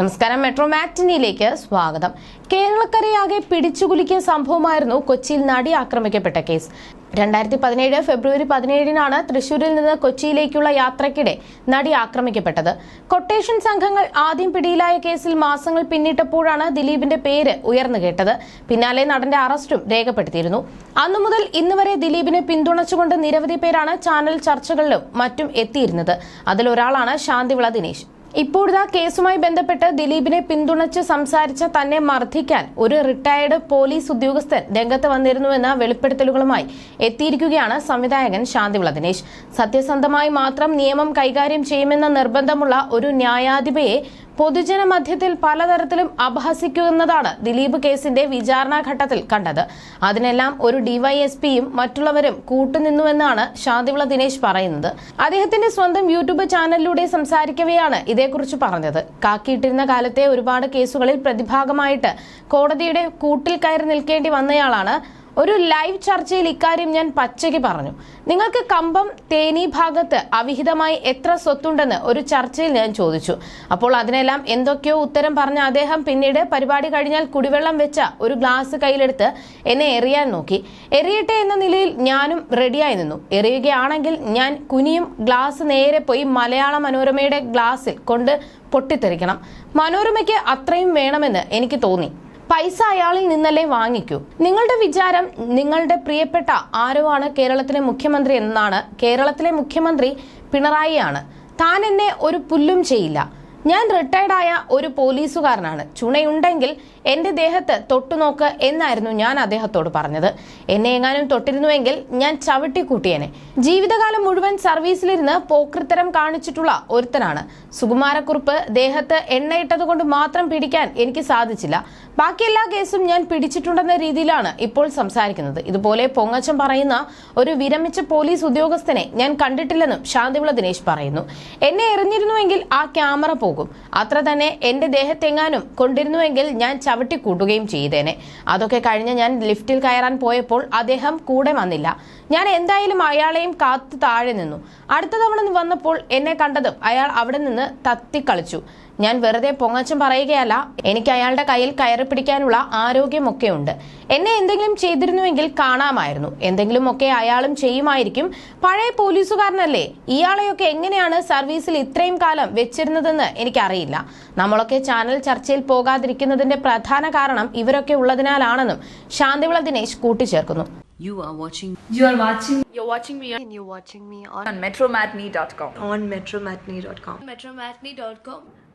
നമസ്കാരം. മെട്രോ മാറ്റിനിയിലേക്ക് സ്വാഗതം. കേരളക്കരയാകെ പിടിച്ചുകുലുക്കിയ സംഭവമായിരുന്നു കൊച്ചിയിൽ നടി ആക്രമിക്കപ്പെട്ട കേസ്. രണ്ടായിരത്തി പതിനേഴ് ഫെബ്രുവരി പതിനേഴിനാണ് തൃശൂരിൽ നിന്ന് കൊച്ചിയിലേക്കുള്ള യാത്രക്കിടെ നടി ആക്രമിക്കപ്പെട്ടത്. കൊട്ടേഷൻ സംഘങ്ങൾ ആദ്യം പിടിയിലായ കേസിൽ മാസങ്ങൾ പിന്നിട്ടപ്പോഴാണ് ദിലീപിന്റെ പേര് ഉയർന്നു കേട്ടത്. പിന്നാലെ നടന്റെ അറസ്റ്റും രേഖപ്പെടുത്തിയിരുന്നു. അന്നു മുതൽ ഇന്ന് വരെ ദിലീപിനെ പിന്തുണച്ചുകൊണ്ട് നിരവധി പേരാണ് ചാനൽ ചർച്ചകളിലും മറ്റും എത്തിയിരുന്നത്. അതിലൊരാളാണ് ശാന്തിവിള ദിനേശ്. ഇപ്പോഴത്തെ കേസുമായി ബന്ധപ്പെട്ട് ദിലീപിനെ പിന്തുണച്ച് സംസാരിച്ച തന്നെ മർദ്ദിക്കാൻ ഒരു റിട്ടയർഡ് പോലീസ് ഉദ്യോഗസ്ഥൻ രംഗത്ത് വന്നിരുന്നുവെന്ന വെളിപ്പെടുത്തലുകളുമായി എത്തിയിരിക്കുകയാണ് സംവിധായകൻ ശാന്തിവിള ദിനേശ് സത്യസന്ധമായി മാത്രം നിയമം കൈകാര്യം ചെയ്യുമെന്ന നിർബന്ധമുള്ള ഒരു ന്യായാധിപയെ പൊതുജന മധ്യത്തിൽ പലതരത്തിലും അപഹസിക്കുന്നതാണ് ദിലീപ് കേസിന്റെ വിചാരണാഘട്ടത്തിൽ കണ്ടത്. അതിനെല്ലാം ഒരു ഡിവൈഎസ്പിയും മറ്റുള്ളവരും കൂട്ടുനിന്നുവെന്നാണ് ശാന്തിവിള ദിനേശ് പറയുന്നത്. അദ്ദേഹത്തിന്റെ സ്വന്തം യൂട്യൂബ് ചാനലിലൂടെ സംസാരിക്കവെയാണ് ഇതേക്കുറിച്ച് പറഞ്ഞത്. കാക്കിയിട്ടിരുന്ന കാലത്തെ ഒരുപാട് കേസുകളിൽ പ്രതിഭാഗമായിട്ട് കോടതിയുടെ കൂട്ടിൽ കയറി നിൽക്കേണ്ടി വന്നയാളാണ് ഒരു ലൈവ് ചർച്ചയിൽ ഇക്കാര്യം ഞാൻ പച്ചയ്ക്ക് പറഞ്ഞു. നിങ്ങൾക്ക് കമ്പം തേനി ഭാഗത്ത് അവിഹിതമായി എത്ര സ്വത്തുണ്ടെന്ന് ഒരു ചർച്ചയിൽ ഞാൻ ചോദിച്ചു. അപ്പോൾ അതിനെല്ലാം എന്തൊക്കെയോ ഉത്തരം പറഞ്ഞ അദ്ദേഹം പിന്നീട് പരിപാടി കഴിഞ്ഞാൽ കുടിവെള്ളം വെച്ച ഒരു ഗ്ലാസ് കയ്യിലെടുത്ത് എന്നെ എറിയാൻ നോക്കി. എറിയട്ടെ എന്ന നിലയിൽ ഞാനും റെഡിയായി നിന്നു. എറിയുകയാണെങ്കിൽ ഞാൻ കുനിയും ഗ്ലാസ് നേരെ പോയി മലയാള മനോരമയുടെ ഗ്ലാസ്സിൽ കൊണ്ട് പൊട്ടിത്തെറിക്കണം. മനോരമയ്ക്ക് അത്രയും വേണമെന്ന് എനിക്ക് തോന്നി. പൈസ അയാളിൽ നിന്നല്ലേ വാങ്ങിക്കൂ. നിങ്ങളുടെ വിചാരം നിങ്ങളുടെ പ്രിയപ്പെട്ട ആരോ ആണ് കേരളത്തിലെ മുഖ്യമന്ത്രി എന്നാണ്. കേരളത്തിലെ മുഖ്യമന്ത്രി പിണറായിയാണ്. താൻ എന്നെ ഒരു പുല്ലും ചെയ്യില്ല. ഞാൻ റിട്ടയർഡായ ഒരു പോലീസുകാരനാണ്. ചുണയുണ്ടെങ്കിൽ എന്റെ ദേഹത്ത് തൊട്ടുനോക്ക് എന്നായിരുന്നു ഞാൻ അദ്ദേഹത്തോട് പറഞ്ഞത്. എന്നെ എങ്ങാനും തൊട്ടിരുന്നുവെങ്കിൽ ഞാൻ ചവിട്ടിക്കൂട്ടിയനെ ജീവിതകാലം മുഴുവൻ സർവീസിലിരുന്ന് പോക്രിത്തരം കാണിച്ചിട്ടുള്ള ഒരുത്തനാണ്. സുകുമാരക്കുറുപ്പ് ദേഹത്ത് എണ്ണയിട്ടതുകൊണ്ട് മാത്രം പിടിക്കാൻ എനിക്ക് സാധിച്ചില്ല. ബാക്കി എല്ലാ കേസും ഞാൻ പിടിച്ചിട്ടുണ്ടെന്ന രീതിയിലാണ് ഇപ്പോൾ സംസാരിക്കുന്നത്. ഇതുപോലെ പൊങ്ങച്ചം പറയുന്ന ഒരു വിരമിച്ച പോലീസ് ഉദ്യോഗസ്ഥനെ ഞാൻ കണ്ടിട്ടില്ലെന്നും ശാന്തിവിള ദിനേശ് പറയുന്നു. എന്നെ എറിഞ്ഞിരുന്നുവെങ്കിൽ ആ ക്യാമറ പോകും. അത്ര തന്നെ എന്റെ ദേഹത്തെങ്ങാനും കൊണ്ടിരുന്നുവെങ്കിൽ ഞാൻ ചവിട്ടി കൂട്ടുകയും ചെയ്തേനെ. അതൊക്കെ കഴിഞ്ഞ് ഞാൻ ലിഫ്റ്റിൽ കയറാൻ പോയപ്പോൾ അദ്ദേഹം കൂടെ വന്നില്ല. ഞാൻ എന്തായാലും അയാളെയും കാത്തു താഴെ നിന്നു. അടുത്ത തവണ വന്നപ്പോൾ എന്നെ കണ്ടതും അയാൾ അവിടെ നിന്ന് തത്തിക്കളിച്ചു. ഞാൻ വെറുതെ പൊങ്ങച്ചം പറയുകയല്ല എനിക്ക് അയാളുടെ കയ്യിൽ കയറി പിടിക്കാനുള്ള ആരോഗ്യമൊക്കെ ഉണ്ട് എന്നെ എന്തെങ്കിലും ചെയ്തിരുന്നുവെങ്കിൽ കാണാമായിരുന്നു. എന്തെങ്കിലുമൊക്കെ അയാളും ചെയ്യുമായിരിക്കും. പഴയ പോലീസുകാരനല്ലേ? ഇയാളെയൊക്കെ എങ്ങനെയാണ് സർവീസിൽ ഇത്രയും കാലം വെച്ചിരുന്നതെന്ന് എനിക്കറിയില്ല. നമ്മളൊക്കെ ചാനൽ ചർച്ചയിൽ പോകാതിരിക്കുന്നതിന്റെ പ്രധാന കാരണം ഇവരൊക്കെ ഉള്ളതിനാലാണെന്നും ശാന്തിവിള ദിനേശ് കൂട്ടിച്ചേർക്കുന്നു. You are watching You are watching You're watching me and you're watching me on, on metromatney.com. on metromatney.com. metromatney.com